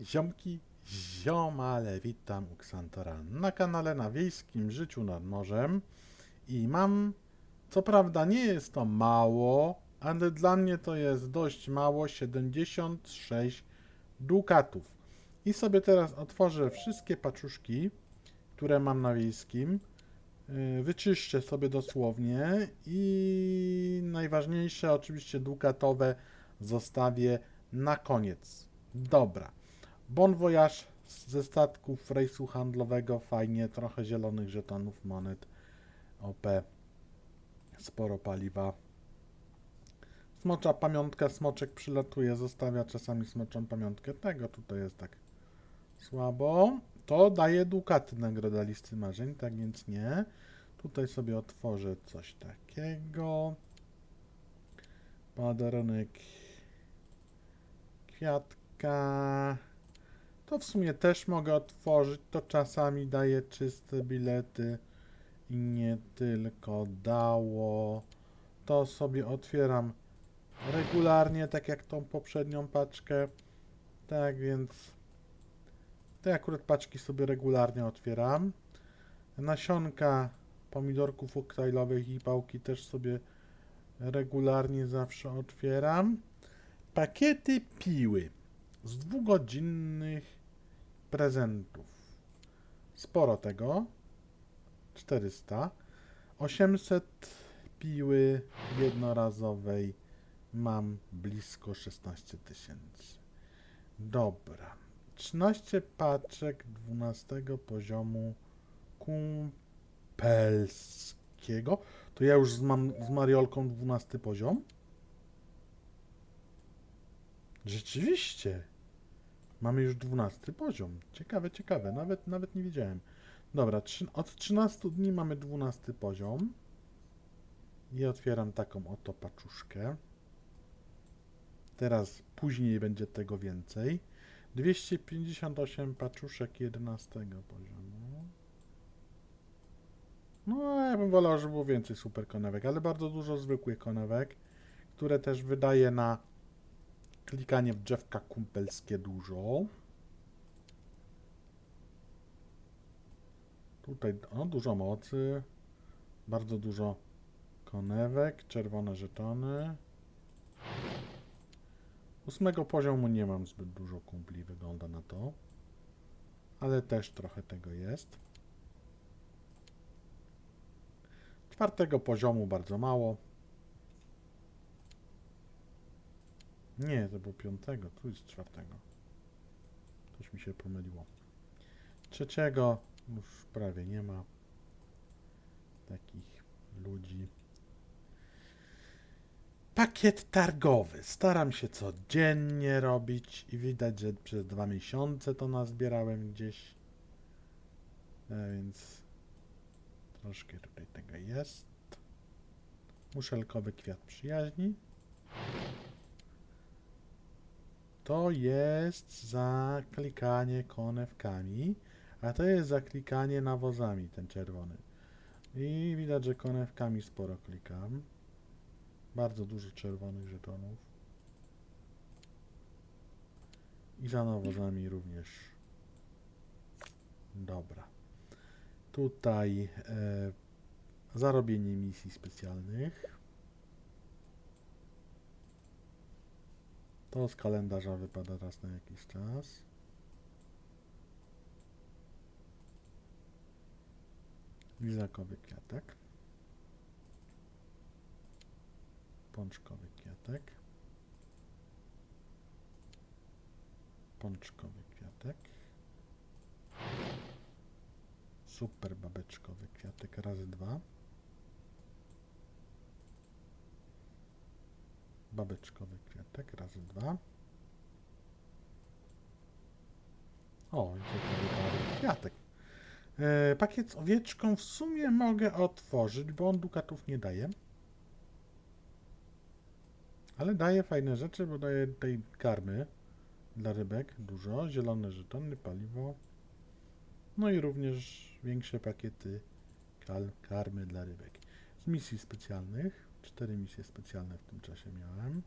ziomki, ziomale, witam u Ksantora na kanale na Wiejskim Życiu nad Morzem i mam, co prawda nie jest to mało, ale dla mnie to jest dość mało, 76 dukatów. I sobie teraz otworzę wszystkie paczuszki, które mam na Wiejskim, Yy, wyczyszczę sobie dosłownie i najważniejsze oczywiście dukatowe zostawię na koniec. Dobra. Bon voyage ze statków rejsu handlowego, fajnie, trochę zielonych żetonów, monet, OP, sporo paliwa. Smocza pamiątka, smoczek przylatuje, zostawia czasami smoczą pamiątkę. Tego tutaj jest tak słabo. To daje dukaty nagroda listy marzeń, tak więc nie. Tutaj sobie otworzę coś takiego. Padaronek kwiatka. To w sumie też mogę otworzyć. To czasami daje czyste bilety i nie tylko dało. To sobie otwieram regularnie, tak jak tą poprzednią paczkę. Tak więc te akurat paczki sobie regularnie otwieram. Nasionka pomidorków koktajlowych i pałki też sobie regularnie zawsze otwieram. Pakiety piły z dwugodzinnych prezentów. Sporo tego. 400. 800 piły jednorazowej mam blisko 16 tysięcy. Dobra. 13 paczek 12 poziomu kumpelskiego. To ja już mam z Mariolką 12 poziom? Rzeczywiście. Mamy już 12 poziom. Ciekawe, ciekawe. Nawet, nawet nie wiedziałem. Dobra, trzy, od 13 dni mamy 12 poziom. I otwieram taką oto paczuszkę. Teraz później będzie tego więcej. 258 paczuszek 11 poziomu. No, ja bym wolał, żeby było więcej super konewek, ale bardzo dużo zwykłych konewek, które też wydaje na klikanie w drzewka kumpelskie dużo. Tutaj o, dużo mocy, bardzo dużo konewek, czerwone żetony. Ósmego poziomu nie mam zbyt dużo kumpli, wygląda na to. Ale też trochę tego jest. Czwartego poziomu bardzo mało. Nie, to było piątego, tu jest czwartego. Coś mi się pomyliło. Trzeciego już prawie nie ma takich ludzi. Pakiet targowy. Staram się codziennie robić i widać, że przez dwa miesiące to nazbierałem gdzieś. A więc troszkę tutaj tego jest. Muszelkowy kwiat przyjaźni. To jest za klikanie konewkami, a to jest za klikanie nawozami, ten czerwony. I widać, że konewkami sporo klikam. Bardzo dużo czerwonych żetonów. I za nawozami również. Dobra. Tutaj e, zarobienie misji specjalnych. To z kalendarza wypada raz na jakiś czas. Lizakowy kwiatek. Pączkowy kwiatek. Pączkowy kwiatek. Super babeczkowy kwiatek razy dwa. Babeczkowy kwiatek razy dwa. O, ciekawy kwiatek. E, pakiet z owieczką w sumie mogę otworzyć, bo on dukatów nie daje. Ale daje fajne rzeczy, bo daje tej karmy dla rybek dużo, zielone żetony, paliwo. No i również większe pakiety kal, karmy dla rybek. Z misji specjalnych. Cztery misje specjalne w tym czasie miałem.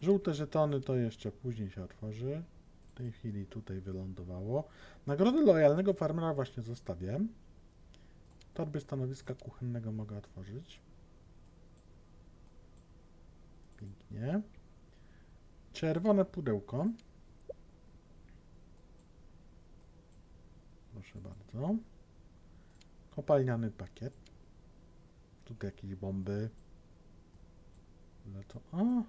Żółte żetony to jeszcze później się otworzy. W tej chwili tutaj wylądowało. Nagrody lojalnego farmera właśnie zostawię. Torby stanowiska kuchennego mogę otworzyć. Pięknie. Czerwone pudełko. Proszę bardzo. Kopalniany pakiet. Tutaj jakieś bomby. Lecą. O!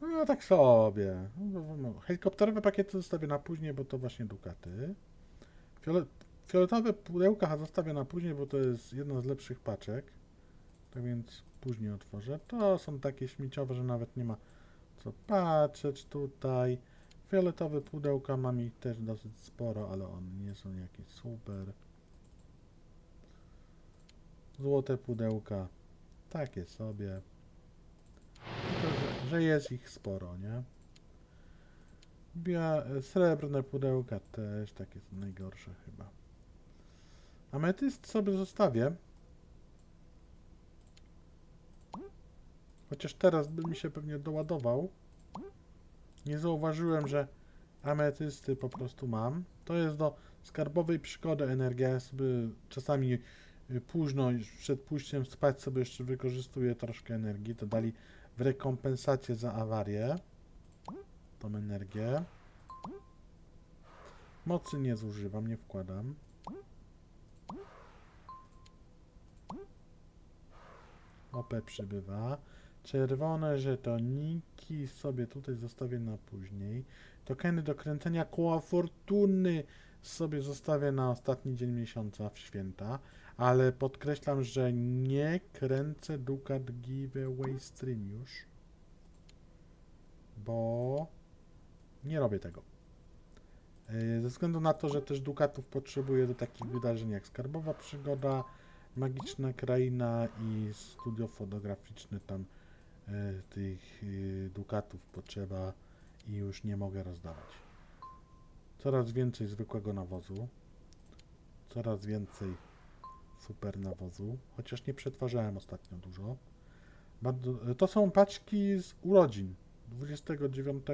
No tak sobie. No, no, Helikopterowe pakiety zostawię na później, bo to właśnie Dukaty. Fiole fioletowe pudełka zostawię na później, bo to jest jedna z lepszych paczek. Tak więc później otworzę. To są takie śmieciowe, że nawet nie ma co patrzeć tutaj. Fioletowe pudełka mam ich też dosyć sporo, ale one nie są jakieś super. Złote pudełka. Takie sobie. Tylko, że, jest ich sporo, nie? Bia srebrne pudełka też takie są najgorsze chyba. Ametyst sobie zostawię. Chociaż teraz by mi się pewnie doładował. Nie zauważyłem, że ametysty po prostu mam. To jest do skarbowej przygody energia. Ja sobie czasami późno, już przed pójściem spać sobie jeszcze wykorzystuję troszkę energii. To dali w rekompensacie za awarię. Tą energię. Mocy nie zużywam, nie wkładam. OP przybywa. Czerwone żetoniki sobie tutaj zostawię na później. Tokeny do kręcenia koła fortuny sobie zostawię na ostatni dzień miesiąca w święta. Ale podkreślam, że nie kręcę Ducat Giveaway Stream już. Bo nie robię tego. Yy, Ze względu na to, że też Dukatów potrzebuję do takich wydarzeń jak Skarbowa Przygoda, Magiczna Kraina i studio fotograficzne tam e, tych e, dukatów potrzeba i już nie mogę rozdawać. Coraz więcej zwykłego nawozu. Coraz więcej super nawozu, chociaż nie przetwarzałem ostatnio dużo. Bardzo, to są paczki z urodzin 29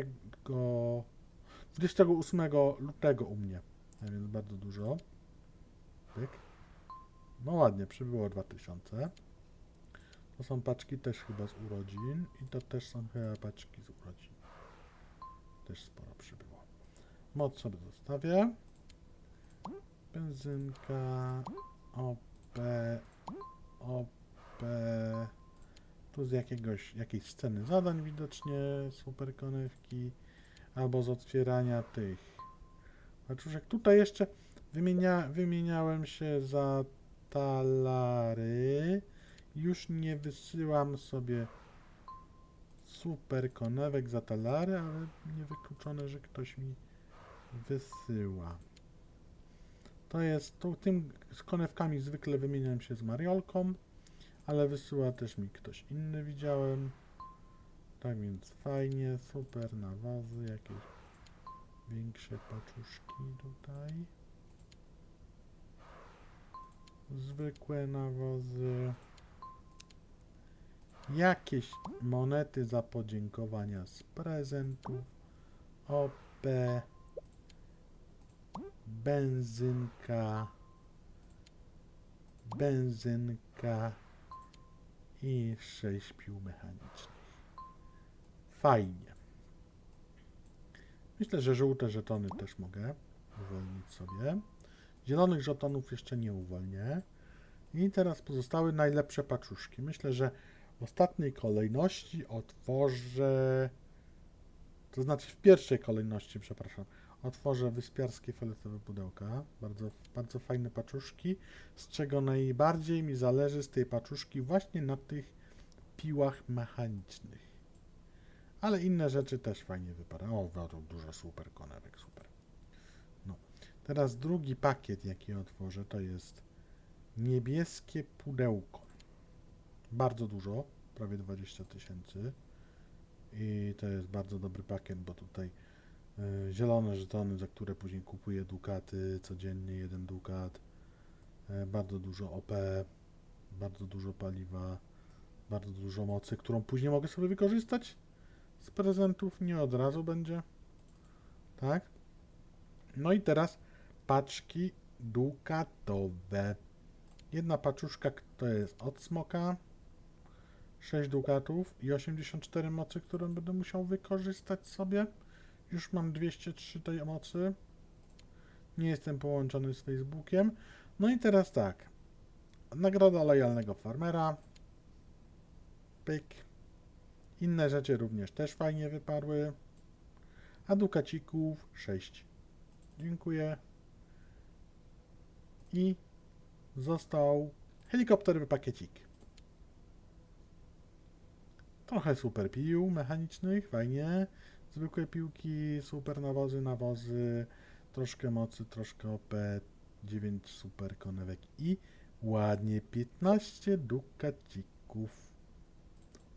28 lutego u mnie, a więc bardzo dużo. No ładnie, przybyło 2000. To są paczki też chyba z urodzin i to też są chyba paczki z urodzin. Też sporo przybyło. Moc sobie zostawię. Benzynka, OP, OP. Tu z jakiegoś, jakiejś sceny zadań widocznie, super konewki, albo z otwierania tych paczuszek. Tutaj jeszcze wymienia, wymieniałem się za talary. Już nie wysyłam sobie super konewek za talary, ale niewykluczone, że ktoś mi wysyła. To jest, to tym z konewkami zwykle wymieniam się z Mariolką, ale wysyła też mi ktoś inny, widziałem. Tak więc fajnie, super nawozy, jakieś większe paczuszki tutaj. Zwykłe nawozy, jakieś monety za podziękowania z prezentów, OP, benzynka, benzynka i 6 pił mechanicznych. Fajnie. Myślę, że żółte żetony też mogę uwolnić sobie. Zielonych żetonów jeszcze nie uwolnię. I teraz pozostały najlepsze paczuszki. Myślę, że w ostatniej kolejności otworzę. To znaczy w pierwszej kolejności, przepraszam. Otworzę wyspiarskie fioletowe pudełka. Bardzo, bardzo fajne paczuszki. Z czego najbardziej mi zależy z tej paczuszki właśnie na tych piłach mechanicznych. Ale inne rzeczy też fajnie wypadają. O, no to dużo super konewek, super. Teraz drugi pakiet, jaki otworzę, to jest niebieskie pudełko. Bardzo dużo, prawie 20 tysięcy. I to jest bardzo dobry pakiet, bo tutaj zielone żetony, za które później kupuję dukaty, codziennie jeden dukat. Y, bardzo dużo OP, bardzo dużo paliwa, bardzo dużo mocy, którą później mogę sobie wykorzystać z prezentów, nie od razu będzie. Tak? No i teraz paczki dukatowe. Jedna paczuszka to jest od smoka. 6 dukatów i 84 mocy, którą będę musiał wykorzystać sobie. Już mam 203 tej mocy. Nie jestem połączony z Facebookiem. No i teraz tak. Nagroda lojalnego farmera. Pyk. Inne rzeczy również też fajnie wypadły. A dukacików 6. Dziękuję. I został helikopterowy pakiecik. Trochę super pił mechanicznych, fajnie. Zwykłe piłki, super nawozy, nawozy, troszkę mocy, troszkę OP, 9 super konewek i ładnie 15 dukacików.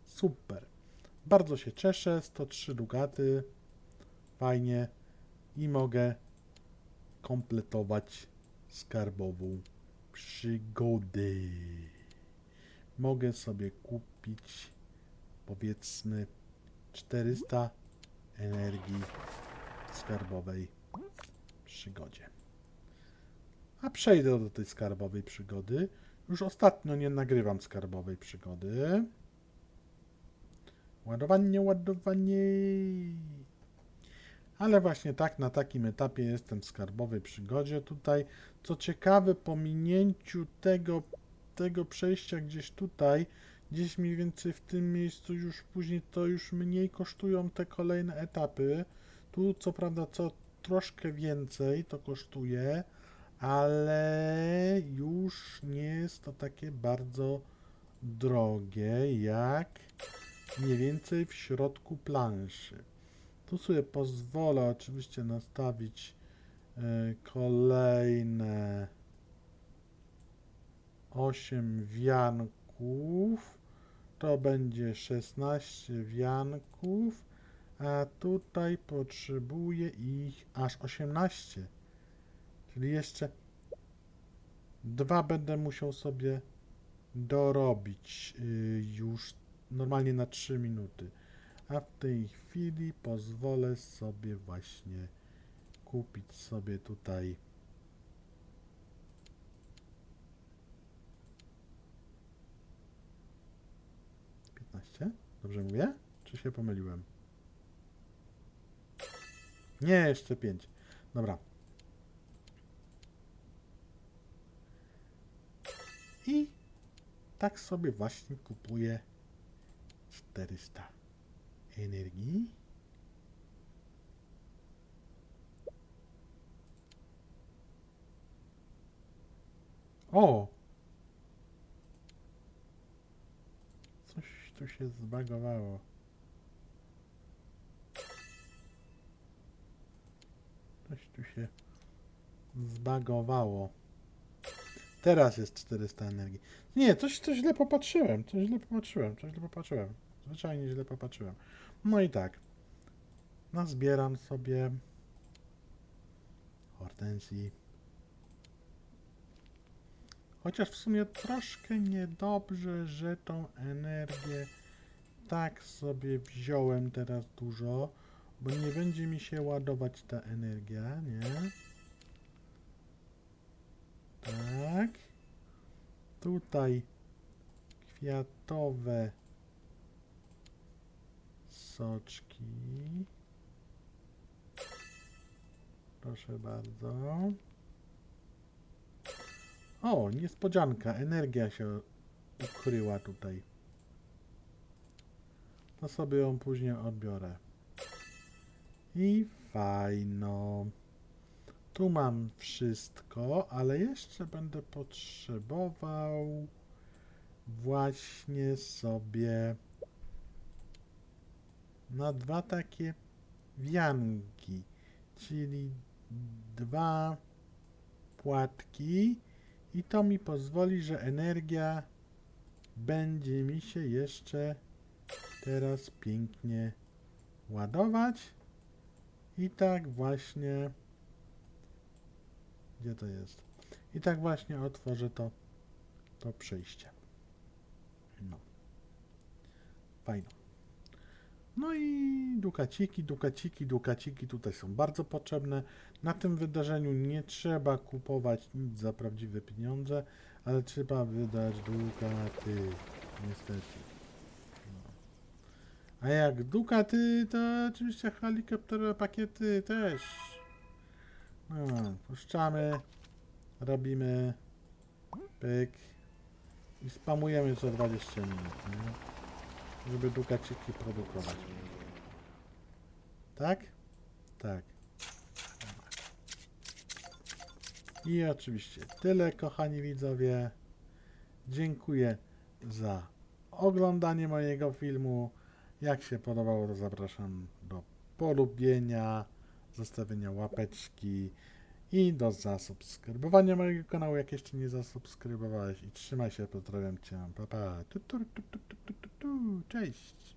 Super. Bardzo się cieszę, 103 dukaty. Fajnie. I mogę kompletować skarbową przygodę. Mogę sobie kupić powiedzmy 400 energii skarbowej przygodzie. A przejdę do tej skarbowej przygody. Już ostatnio nie nagrywam skarbowej przygody. Ładowanie, ładowanie. Ale właśnie tak, na takim etapie jestem w skarbowej przygodzie. Tutaj, co ciekawe, po minięciu tego, tego przejścia gdzieś tutaj, gdzieś mniej więcej w tym miejscu już później to już mniej kosztują te kolejne etapy. Tu co prawda co troszkę więcej to kosztuje, ale już nie jest to takie bardzo drogie jak mniej więcej w środku planszy. Tu sobie pozwolę oczywiście nastawić e, kolejne 8 wianków. To będzie 16 wianków, a tutaj potrzebuję ich aż 18. Czyli jeszcze dwa będę musiał sobie dorobić y, już normalnie na 3 minuty. A w tej chwili pozwolę sobie właśnie kupić sobie tutaj Dobrze mówię? Czy się pomyliłem? Nie, jeszcze 5. Dobra. I tak sobie właśnie kupuję 400 energii. O! Coś tu się zbagowało. Coś tu się zbagowało. Teraz jest 400 energii. Nie, coś, coś źle popatrzyłem, coś źle popatrzyłem, coś źle popatrzyłem. Zwyczajnie źle popatrzyłem. No i tak. Nazbieram sobie hortensji. Chociaż w sumie troszkę niedobrze, że tą energię tak sobie wziąłem teraz dużo, bo nie będzie mi się ładować ta energia, nie? Tak. Tutaj kwiatowe soczki. Proszę bardzo. O, niespodzianka. Energia się ukryła tutaj. To sobie ją później odbiorę. I fajno. Tu mam wszystko, ale jeszcze będę potrzebował właśnie sobie na dwa takie wianki, czyli dwa płatki i to mi pozwoli, że energia będzie mi się jeszcze teraz pięknie ładować i tak właśnie gdzie to jest? I tak właśnie otworzę to, to przejście. No. Fajno. No i dukaciki, dukaciki, dukaciki tutaj są bardzo potrzebne. Na tym wydarzeniu nie trzeba kupować nic za prawdziwe pieniądze, ale trzeba wydać dukaty. Niestety. No. A jak dukaty, to oczywiście helikopterowe pakiety też. No, puszczamy, robimy pyk i spamujemy co 20 minut, nie? żeby dukaciki produkować. Tak? Tak. I oczywiście tyle, kochani widzowie. Dziękuję za oglądanie mojego filmu. Jak się podobało, to zapraszam do polubienia, zostawienia łapeczki i do zasubskrybowania mojego kanału, jak jeszcze nie zasubskrybowałeś. I trzymaj się, pozdrawiam cię. Pa, pa. Tu, tu, tu, tu, tu, tu, tu. Cześć.